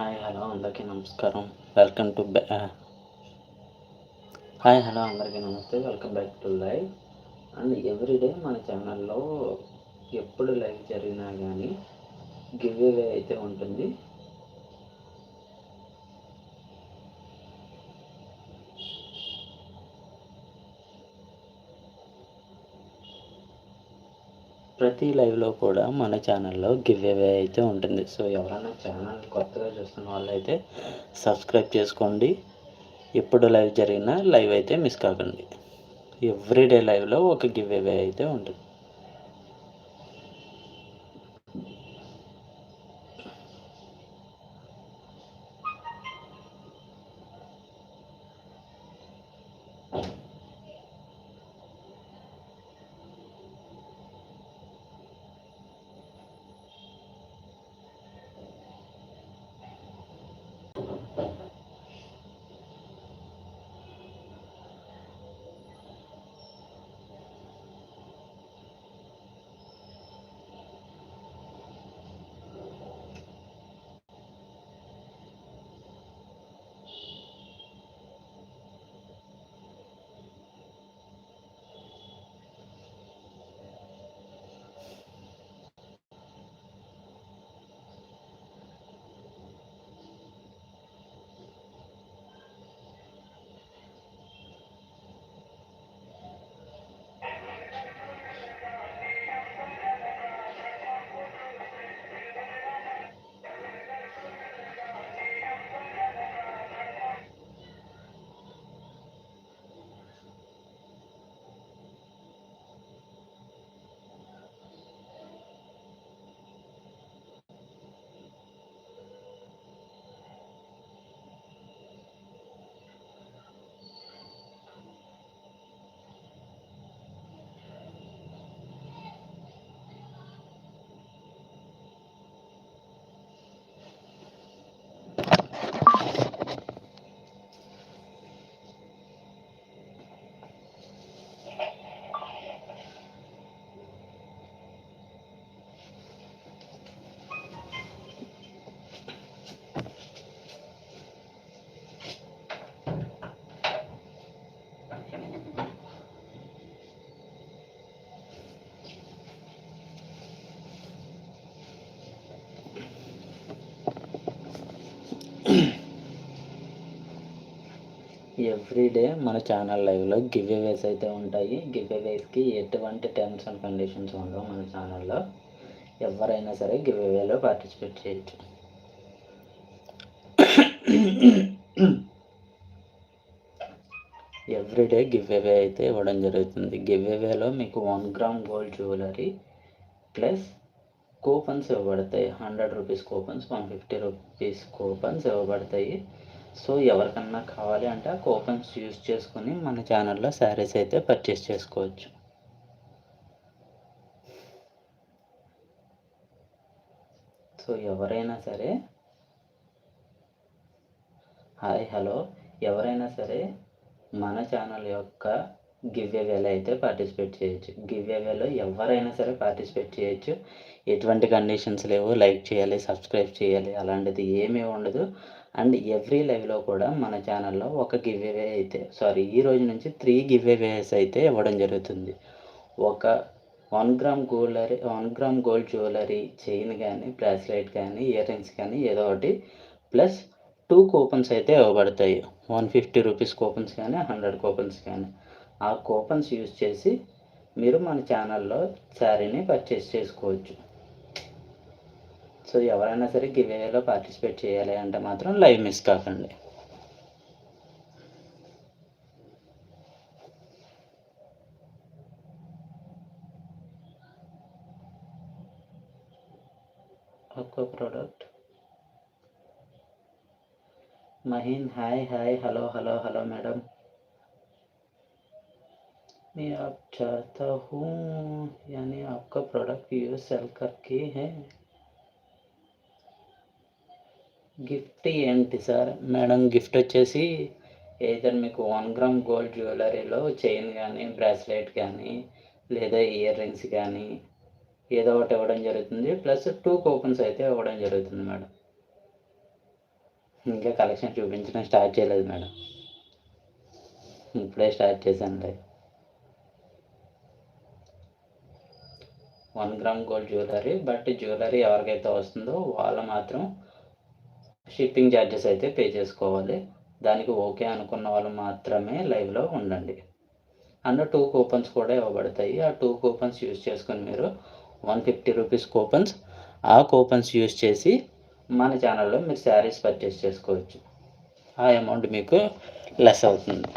Hi hello అందరికీ నమస్కారం. Welcome to hi hello అందరికీ నమస్తే. Welcome back to live and everyday మన ఛానల్లో ఎప్పుడు లైవ్ జరిగినా కానీ గివ్ అవే అయితే ఉంటుంది. ప్రతి లైవ్లో కూడా మన ఛానల్లో గివ్ అవే అయితే ఉంటుంది. సో ఎవరైనా ఛానల్ కొత్తగా చూస్తున్న వాళ్ళైతే సబ్స్క్రైబ్ చేసుకోండి. ఎప్పుడు లైవ్ జరిగినా లైవ్ అయితే మిస్ కాకండి. ఎవ్రీడే లైవ్లో ఒక గివ్ అవే అయితే ఉంటుంది. ఎవ్రీడే మన ఛానల్ లైవ్లో గివ్ అవేస్ అయితే ఉంటాయి. గివ్ అవేస్కి ఎటువంటి టర్మ్స్ అండ్ కండిషన్స్ ఉండవు మన ఛానల్లో ఎవరైనా సరే గివ్ అవేలో పార్టిసిపేట్ చేయొచ్చు. ఎవ్రీడే గివ్ అవే అయితే ఇవ్వడం జరుగుతుంది. గివ్ అవేలో మీకు one gram gold jewellery plus coupons ఇవ్వబడతాయి. Hundred rupees coupons one fifty rupees coupons ఇవ్వబడతాయి. సో ఎవరికన్నా కావాలి అంటే ఆ కూపన్స్ యూజ్ చేసుకొని మన ఛానల్లో శారీస్ అయితే పర్చేస్ చేసుకోవచ్చు. సో ఎవరైనా సరే హాయ్ హలో. ఎవరైనా సరే మన ఛానల్ యొక్క గివ్ అవేలో అయితే పార్టిసిపేట్ చేయొచ్చు. గివ్ అవేలో ఎవరైనా సరే పార్టిసిపేట్ చేయొచ్చు. ఎటువంటి కండిషన్స్ లేవు. లైక్ చేయాలి సబ్స్క్రైబ్ చేయాలి. అలాంటిది ఏమీ ఉండదు. అండ్ ఎవ్రీ లైవ్లో కూడా మన ఛానల్లో ఒక గివ్ అవే అయితే సారీ ఈ రోజు నుంచి త్రీ గివ్ అవేస్ అయితే ఇవ్వడం జరుగుతుంది. ఒక one gram గోల్డరీ one gram gold jewellery chain కానీ బ్రాస్లెట్ కానీ ఇయర్ రింగ్స్ కానీ ఏదో ఒకటి ప్లస్ టూ కూపన్స్ అయితే ఇవ్వబడతాయి. వన్ ఫిఫ్టీ రూపీస్ కూపన్స్ కానీ హండ్రెడ్ కూపన్స్ కానీ ఆ కూపన్స్ యూజ్ చేసి మీరు మన ఛానల్లో శారీని పర్చేస్ చేసుకోవచ్చు. సో ఎవరైనా సరే గివేలో పార్టిసిపేట్ చేయాలి అంటే మాత్రం లైవ్ మిస్ కాకండి ఒక్క product Maheen hi hi hello hello hello madam मैं आप चाहता हूँ यानी आपका प्रोडक्ट यूज सेल करके है గిఫ్ట్ ఏంటి సార్? మేడం గిఫ్ట్ వచ్చేసి ఏదైనా మీకు వన్ గ్రామ్ గోల్డ్ జ్యువెలరీలో చైన్ కానీ బ్రాస్లెట్ కానీ లేదా ఇయర్ రింగ్స్ కానీ ఏదో ఒకటి ఇవ్వడం జరుగుతుంది. ప్లస్ టూ కూపన్స్ అయితే ఇవ్వడం జరుగుతుంది మేడం. ఇంకా కలెక్షన్ చూపించడం స్టార్ట్ చేయలేదు మేడం. ఇప్పుడే స్టార్ట్ చేశాను one gram gold jewellery but jewellery ఎవరికైతే వస్తుందో వాళ్ళు మాత్రం షిప్పింగ్ ఛార్జెస్ అయితే పే చేసుకోవాలి. దానికి ఓకే అనుకున్న వాళ్ళు మాత్రమే లైవ్లో ఉండండి. అండ్ టూ కూపన్స్ కూడా ఇవ్వబడతాయి. ఆ టూ కూపన్స్ యూజ్ చేసుకొని మీరు వన్ ఫిఫ్టీ రూపీస్ కూపన్స్ ఆ కూపన్స్ యూజ్ చేసి మన ఛానల్లో మీరు శారీస్ పర్చేస్ చేసుకోవచ్చు. ఆ అమౌంట్ మీకు లెస్ అవుతుంది.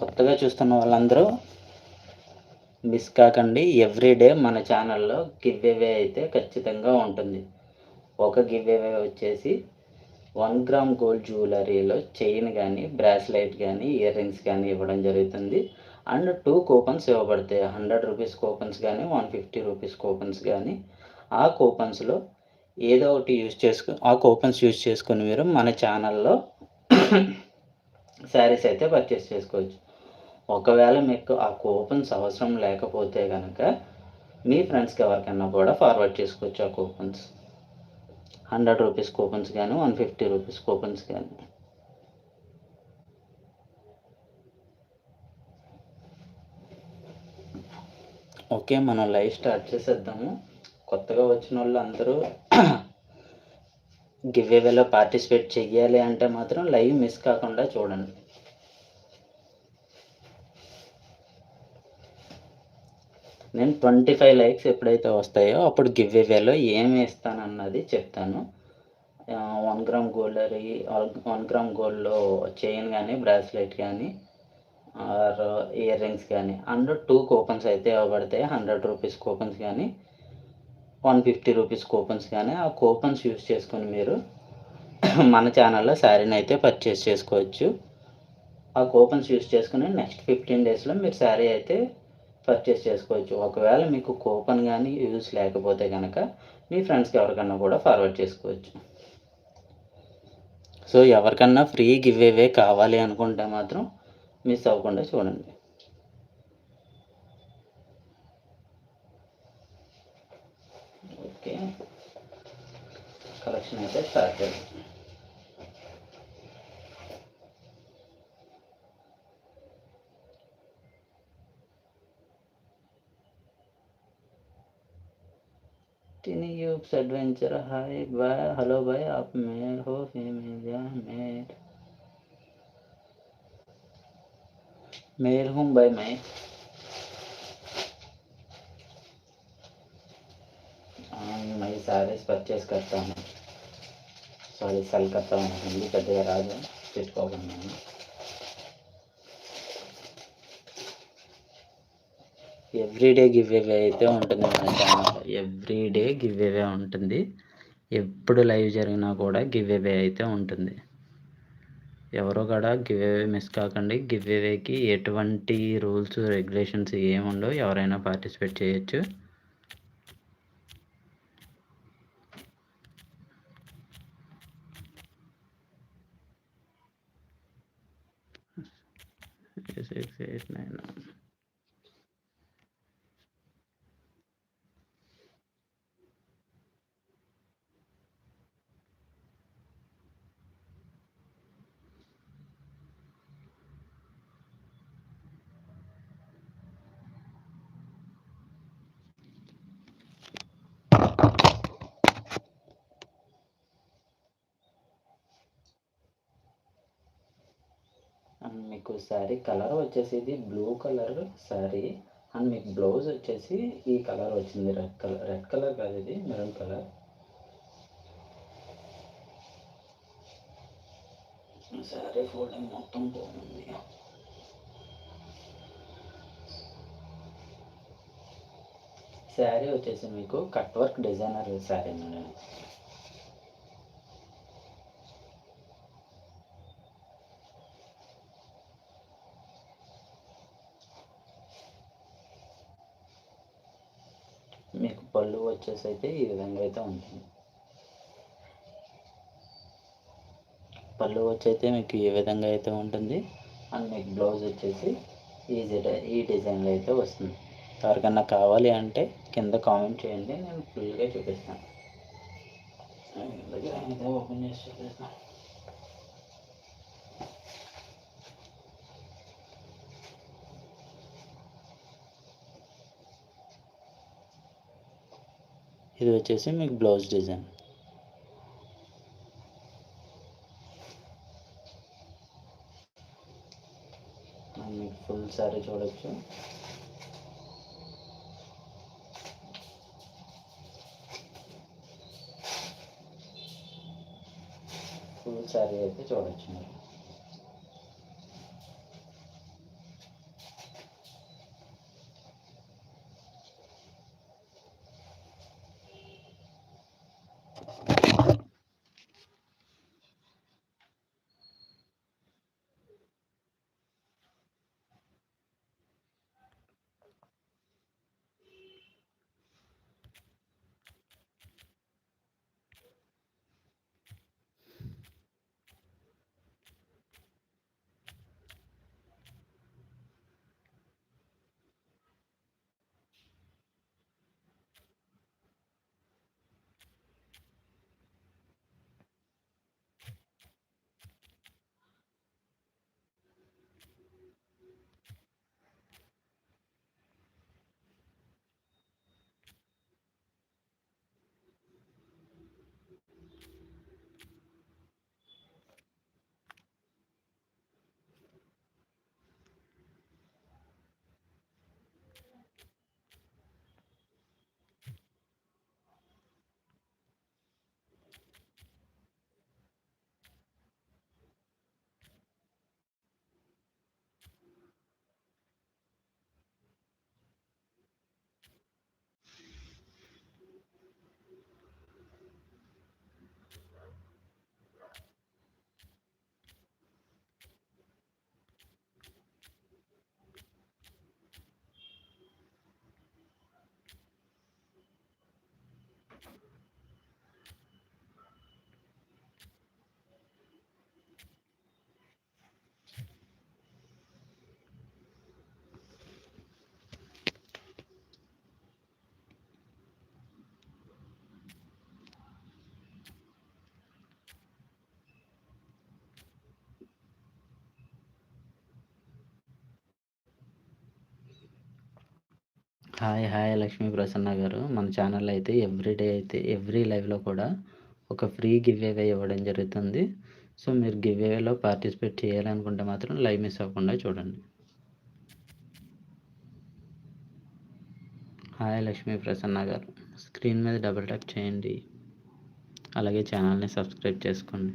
కొత్తగా చూస్తున్న వాళ్ళందరూ మిస్ కాకండి. ఎవ్రీడే మన ఛానల్లో గివ్ అవే అయితే ఖచ్చితంగా ఉంటుంది. ఒక గివ్ అవే వచ్చేసి వన్ గ్రామ్ గోల్డ్ జ్యువెలరీలో చైన్ కానీ బ్రాస్లెట్ కానీ ఇయర్ రింగ్స్ కానీ ఇవ్వడం జరుగుతుంది. అండ్ టూ కూపన్స్ ఇవ్వబడతాయి. హండ్రెడ్ రూపీస్ కూపన్స్ కానీ వన్ ఫిఫ్టీ రూపీస్ కూపన్స్ కానీ ఆ కూపన్స్లో ఏదో ఒకటి యూజ్ చేసుకుని ఆ కూపన్స్ యూజ్ చేసుకుని మీరు మన ఛానల్లో శారీస్ అయితే పర్చేస్ చేసుకోవచ్చు. ఒకవేళ మీకు ఆ కూపన్స్ అవసరం లేకపోతే కనుక మీ ఫ్రెండ్స్కి ఎవరికైనా కూడా ఫార్వర్డ్ చేసుకోవచ్చు ఆ కూపన్స్. హండ్రెడ్ రూపీస్ కూపన్స్ కానీ వన్ ఫిఫ్టీ రూపీస్ కూపన్స్ కానీ ఓకే మనం లైవ్ స్టార్ట్ చేసేద్దాము. కొత్తగా వచ్చిన వాళ్ళు అందరూ గివ్ పార్టిసిపేట్ చెయ్యాలి అంటే మాత్రం లైవ్ మిస్ కాకుండా చూడండి. నేను ట్వంటీ ఫైవ్ లైక్స్ ఎప్పుడైతే వస్తాయో అప్పుడు గివ్ ఇవేలో ఏమి ఇస్తానన్నది చెప్తాను. One gram gold one gram గోల్డ్లో చైన్ కానీ బ్రాస్లెట్ కానీ ఆర్ ఇయర్ రింగ్స్ కానీ అండ్ టూ కూపన్స్ అయితే ఇవ్వబడతాయి హండ్రెడ్ రూపీస్ కూపన్స్ కానీ వన్ ఫిఫ్టీ రూపీస్ కూపన్స్ కానీ ఆ కూపన్స్ యూస్ చేసుకొని మీరు మన ఛానల్లో శారీని అయితే పర్చేస్ చేసుకోవచ్చు. ఆ కూపన్స్ యూస్ చేసుకుని నెక్స్ట్ ఫిఫ్టీన్ డేస్లో మీరు శారీ అయితే పర్చేస్ చేసుకోవచ్చు. ఒకవేళ మీకు కూపన్ కానీ యూస్ లేకపోతే కనుక మీ ఫ్రెండ్స్కి ఎవరికన్నా కూడా ఫార్వర్డ్ చేసుకోవచ్చు. సో ఎవరికన్నా ఫ్రీ గివ్ అవే కావాలి అనుకుంటే మాత్రం మిస్ అవ్వకుండా చూడండి. ఓకే కలెక్షన్ అయితే స్టార్ట్ చేద్దాం. Next adventure hi bye hello भाई आप मेल हो फीमेल या मेल मेल हूँ भाई मैं मैं सारे परचेस करता हूँ सॉरी सेल करता हूँ हिंदी का दे रहा है सिट को ఎవ్రీడే గివ్ అవే అయితే ఉంటుంది మన ఛానల్ ఎవ్రీడే గివ్ అవే ఉంటుంది. ఎప్పుడు లైవ్ జరిగినా కూడా గివ్ అవే అయితే ఉంటుంది. ఎవరో కూడా గివ్ అవే మిస్ కాకండి. గివ్ అవేకి ఎటువంటి రూల్స్ రెగ్యులేషన్స్ ఏముండవు ఎవరైనా పార్టిసిపేట్ చేయొచ్చు. సిక్స్ ఎయిట్ నైన్ అండ్ మీకు శారీ కలర్ వచ్చేసి ఇది బ్లూ కలర్ శారీ అండ్ మీకు బ్లౌజ్ వచ్చేసి ఈ కలర్ వచ్చింది. రెడ్ కలర్ రెడ్ కలర్ కాదు ఇది మెరూన్ కలర్. శారీ ఫోల్డింగ్ మొత్తం బాగుంది. శారీ వచ్చేసి మీకు cut work designer sari madam మీకు పళ్ళు వచ్చేసి అయితే ఈ విధంగా అయితే ఉంటుంది. పళ్ళు వచ్చి అయితే మీకు ఈ విధంగా అయితే ఉంటుంది. అండ్ మీకు బ్లౌజ్ వచ్చేసి ఈజీ ఈ డిజైన్లో అయితే వస్తుంది. ఎవరికన్నా కావాలి అంటే కింద కామెంట్ చేయండి. నేను ఫుల్గా చూపిస్తాను. దగ్గర అయితే ఓపెన్ చేసి చూపిస్తాను. ఇది వచ్చేసి మీకు బ్లౌజ్ డిజైన్ మీకు ఫుల్ సారీ చూడొచ్చు ఫుల్ సారీ అయితే చూడొచ్చు మీరు హాయ్ హాయ్ లక్ష్మీ ప్రసన్న గారు. మన ఛానల్ అయితే ఎవ్రీడే అయితే ఎవ్రీ లైవ్లో కూడా ఒక ఫ్రీ గివ్ అవే ఇవ్వడం జరుగుతుంది. సో మీరు గివ్ అవేలో పార్టిసిపేట్ చేయాలనుకుంటే మాత్రం లైవ్ మిస్ అవ్వకుండా చూడండి. హాయ్ లక్ష్మీ ప్రసన్న గారు. స్క్రీన్ మీద డబుల్ ట్యాప్ చేయండి. అలాగే ఛానల్ని సబ్స్క్రైబ్ చేసుకోండి.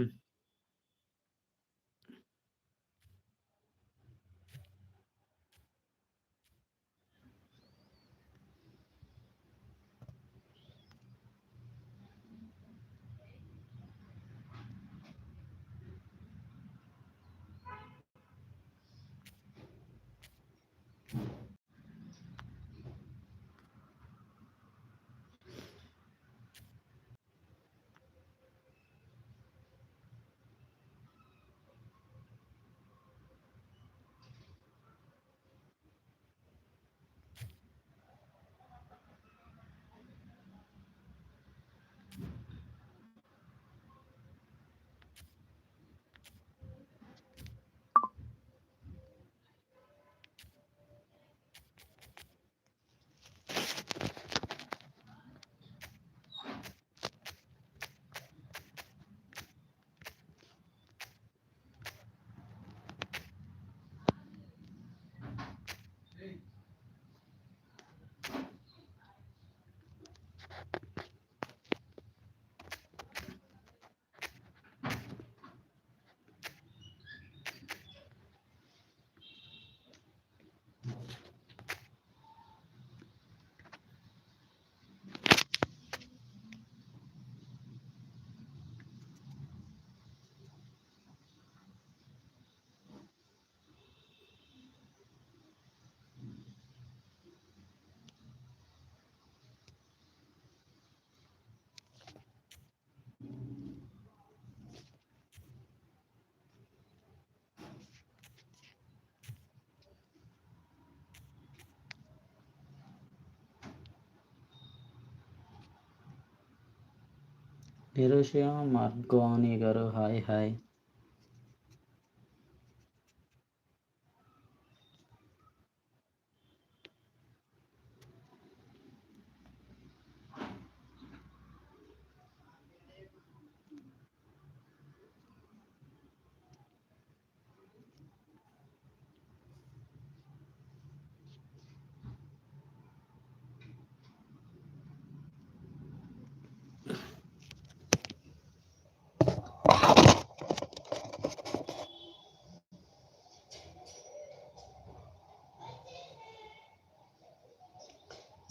నిరుషయ మార్గోని గారు హాయ్ హాయ్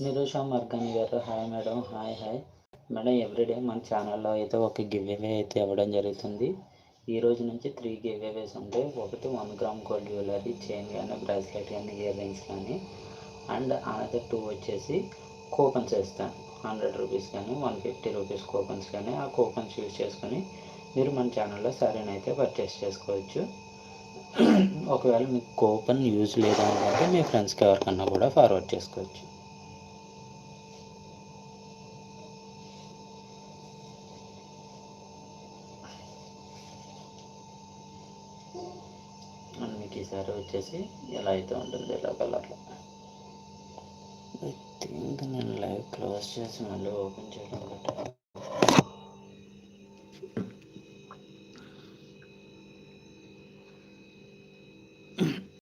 నిరుష మర్గాని గారు hi madam hi hi. Madam everyday మన ఛానల్లో అయితే ఒక గివ్ అవే అయితే ఇవ్వడం జరుగుతుంది. ఈ రోజు నుంచి త్రీ గివ్ అవేస్ ఉంటాయి ఒకటి one gram gold jewellery chain కానీ బ్రాస్లెట్ కానీ ఇయర్ రింగ్స్ కానీ అండ్ అనదర్ టూ వచ్చేసి కూపన్స్ ఇస్తాను హండ్రెడ్ రూపీస్ కానీ వన్ ఫిఫ్టీ రూపీస్ కూపన్స్ కానీ ఆ కూపన్స్ యూజ్ చేసుకొని మీరు మన ఛానల్లో సారీని అయితే పర్చేస్ చేసుకోవచ్చు. ఒకవేళ మీకు కూపన్ యూజ్ లేదు అనుకుంటే మీ ఫ్రెండ్స్కి ఎవరికన్నా కూడా ఫార్వర్డ్ చేసుకోవచ్చు అండ్ మీకు వచ్చేసి ఎలా అయితే ఉంటుంది ఇలా కలర్లో. ఐ థింక్ నేను లైవ్ క్లోజ్ చేసి మళ్ళీ ఓపెన్ చేయడం బెటర్.